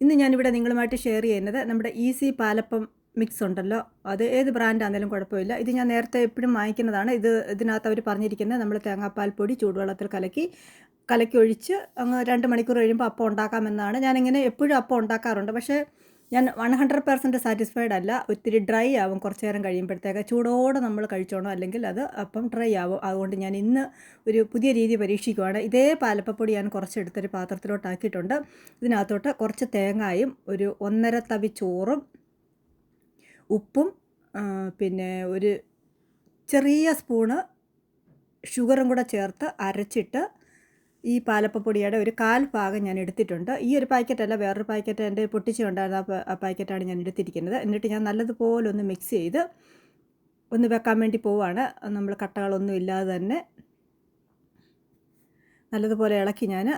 ഇന്ന് ഞാനിവിടെ നിങ്ങളുമായിട്ട് ഷെയർ ചെയ്യുന്നത് നമ്മുടെ ഈസി പാലപ്പം മിക്സ് ഉണ്ടല്ലോ. അത് ഏത് ബ്രാൻഡാണെങ്കിലും കുഴപ്പമില്ല. ഇത് ഞാൻ നേരത്തെ എപ്പോഴും വാങ്ങിക്കുന്നതാണ്. ഇത് ഇതിനകത്ത് അവർ പറഞ്ഞിരിക്കുന്നത് നമ്മൾ തേങ്ങാപ്പാൽ പൊടി ചൂടുവെള്ളത്തിൽ കലക്കി കലക്കി ഒഴിച്ച് അങ്ങ് രണ്ട് മണിക്കൂർ കഴിയുമ്പോൾ അപ്പം ഉണ്ടാക്കാമെന്നാണ് ഞാനിങ്ങനെ എപ്പോഴും അപ്പം ഉണ്ടാക്കാറുണ്ട്. പക്ഷേ ഞാൻ വൺ ഹൺഡ്രഡ് പെർസെന്റ് സാറ്റിസ്ഫൈഡ് അല്ല. ഒത്തിരി ഡ്രൈ ആവും കുറച്ച് നേരം കഴിയുമ്പോഴത്തേക്ക്. ചൂടോടെ നമ്മൾ കഴിച്ചോണം. അല്ലെങ്കിൽ അത് അപ്പം ഡ്രൈ ആവും. അതുകൊണ്ട് ഞാൻ ഇന്ന് ഒരു പുതിയ രീതി പരീക്ഷിക്കുവാണ്. ഇതേ പാലപ്പപ്പൊടി ഞാൻ കുറച്ചെടുത്തൊരു പാത്രത്തിലോട്ടാക്കിയിട്ടുണ്ട്. ഇതിനകത്തോട്ട് കുറച്ച് തേങ്ങായും ഒരു ഒന്നര തവി ചോറും ഉപ്പും പിന്നെ ഒരു ചെറിയ സ്പൂണ് ഷുഗറും കൂടെ ചേർത്ത് അരച്ചിട്ട് ഈ പാലപ്പപ്പൊടിയുടെ ഒരു കാൽ ഭാഗം ഞാൻ എടുത്തിട്ടുണ്ട്. ഈ ഒരു പാക്കറ്റല്ല വേറൊരു പാക്കറ്റ് എന്റെ പൊട്ടിച്ച് ഉണ്ടായിരുന്ന ആ ആ പാക്കറ്റാണ് ഞാൻ എടുത്തിരിക്കുന്നത്. എന്നിട്ട് ഞാൻ നല്ലതുപോലെ ഒന്ന് മിക്സ് ചെയ്ത് ഒന്ന് വെക്കാൻ വേണ്ടി പോവാണ്. നമ്മൾ കട്ടകളൊന്നും ഇല്ലാതെ തന്നെ നല്ലതുപോലെ ഇളക്കി ഞാൻ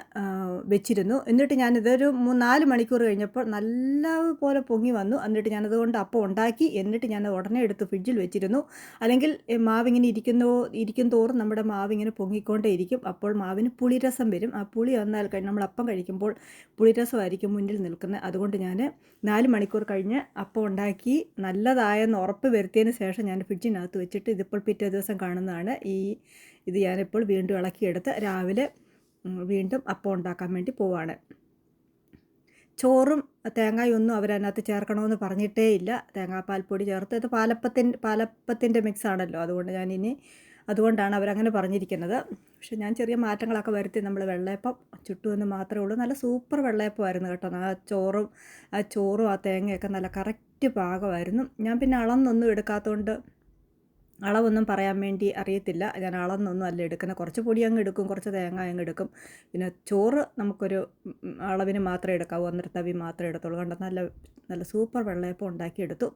വെച്ചിരുന്നു. എന്നിട്ട് ഞാനിതൊരു നാല് മണിക്കൂർ കഴിഞ്ഞപ്പോൾ നല്ലപോലെ പൊങ്ങി വന്നു. എന്നിട്ട് ഞാനതുകൊണ്ട് അപ്പം ഉണ്ടാക്കി. എന്നിട്ട് ഞാൻ ഉടനെ എടുത്ത് ഫ്രിഡ്ജിൽ വെച്ചിരുന്നു. അല്ലെങ്കിൽ മാവിങ്ങനെ ഇരിക്കുന്നോ ഇരിക്കും തോറും നമ്മുടെ മാവിങ്ങനെ പൊങ്ങിക്കൊണ്ടേ ഇരിക്കും അപ്പോൾ മാവിന് പുളിരസം വരും. ആ പുളി വന്നാൽ നമ്മൾ അപ്പം കഴിക്കുമ്പോൾ പുളിരസമായിരിക്കും മുന്നിൽ നിൽക്കുന്നത്. അതുകൊണ്ട് ഞാൻ നാല് മണിക്കൂർ കഴിഞ്ഞ് അപ്പം ഉണ്ടാക്കി. നല്ലതായെന്ന് ഉറപ്പ് വരുത്തിയതിന് ശേഷം ഞാൻ ഫ്രിഡ്ജിനകത്ത് വെച്ചിട്ട് ഇതിപ്പോൾ പിറ്റേ ദിവസം കാണുന്നതാണ്. ഈ ഇത് ഞാനിപ്പോൾ വീണ്ടും ഇളക്കിയെടുത്ത് രാവിലെ വീണ്ടും അപ്പം ഉണ്ടാക്കാൻ വേണ്ടി പോവാണ്. ചോറും തേങ്ങയും ഒന്നും അവരതിനകത്ത് ചേർക്കണമെന്ന് പറഞ്ഞിട്ടേ ഇല്ല. തേങ്ങാപ്പാൽപ്പൊടി ചേർത്ത് ഇത് പാലപ്പത്തിന്റെ പാലപ്പത്തിന്റെ മിക്സ് ആണല്ലോ. അതുകൊണ്ട് ഞാനിനി അതുകൊണ്ടാണ് അവരങ്ങനെ പറഞ്ഞിരിക്കുന്നത്. പക്ഷെ ഞാൻ ചെറിയ മാറ്റങ്ങളൊക്കെ വരുത്തി നമ്മൾ വെള്ളയപ്പം ചുട്ടുവെന്ന് മാത്രമേ ഉള്ളൂ. നല്ല സൂപ്പർ വെള്ളയപ്പമായിരുന്നു കേട്ടോ. ആ ചോറും ആ ചോറും ആ തേങ്ങയൊക്കെ നല്ല കറക്റ്റ് പാകമായിരുന്നു. ഞാൻ പിന്നെ അളന്നൊന്നും എടുക്കാത്തതുകൊണ്ട് അളവൊന്നും പറയാൻ വേണ്ടി അറിയത്തില്ല. ഞാൻ അളന്നൊന്നും അല്ല എടുക്കുന്നത്. കുറച്ച് പൊടി അങ്ങ് എടുക്കും കുറച്ച് തേങ്ങ അങ്ങ് എടുക്കും. പിന്നെ ചോറ് നമുക്കൊരു അളവിന് മാത്രമേ എടുക്കാവൂ ഒന്നര തവി മാത്രമേ എടുത്തുള്ളൂ. കണ്ട? നല്ല നല്ല സൂപ്പർ വെള്ളയപ്പം ഉണ്ടാക്കിയെടുത്തു.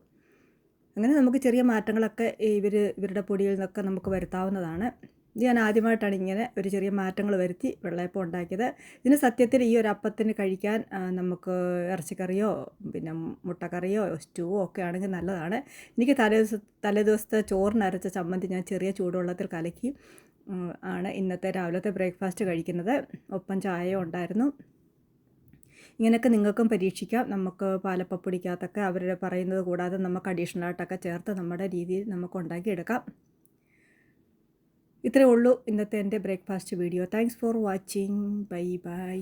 അങ്ങനെ നമുക്ക് ചെറിയ മാറ്റങ്ങളൊക്കെ ഇവർ ഇവരുടെ പൊടിയിൽ നിന്നൊക്കെ നമുക്ക് വരുത്താവുന്നതാണ്. ഇത് ഞാൻ ആദ്യമായിട്ടാണ് ഇങ്ങനെ ഒരു ചെറിയ മാറ്റങ്ങൾ വരുത്തി വെള്ളയപ്പം ഉണ്ടാക്കിയത്. ഇതിന് സത്യത്തിൽ ഈ ഒരു അപ്പത്തിന് കഴിക്കാൻ നമുക്ക് ഇറച്ചിക്കറിയോ പിന്നെ മുട്ടക്കറിയോ സ്റ്റൂവോ ഒക്കെ ആണെങ്കിൽ നല്ലതാണ്. എനിക്ക് തലേ തലേ ദിവസത്തെ ചോറിനരച്ച ചമ്മന്തി ഞാൻ ചെറിയ ചൂടുവെള്ളത്തിൽ കലക്കി ആണ് ഇന്നത്തെ രാവിലത്തെ ബ്രേക്ക്ഫാസ്റ്റ് കഴിക്കുന്നത്. ഒപ്പം ചായ ഉണ്ടായിരുന്നു. ഇങ്ങനെയൊക്കെ നിങ്ങൾക്കും പരീക്ഷിക്കാം. നമുക്ക് പാലപ്പപ്പൊടിക്കകത്തൊക്കെ അവർ പറയുന്നത് കൂടാതെ നമുക്ക് അഡീഷണലായിട്ടൊക്കെ ചേർത്ത് നമ്മുടെ രീതിയിൽ നമുക്ക് ഉണ്ടാക്കിയെടുക്കാം. ഇത്രയേ ഉള്ളൂ ഇന്നത്തെ എന്റെ breakfast video. Thanks for watching bye bye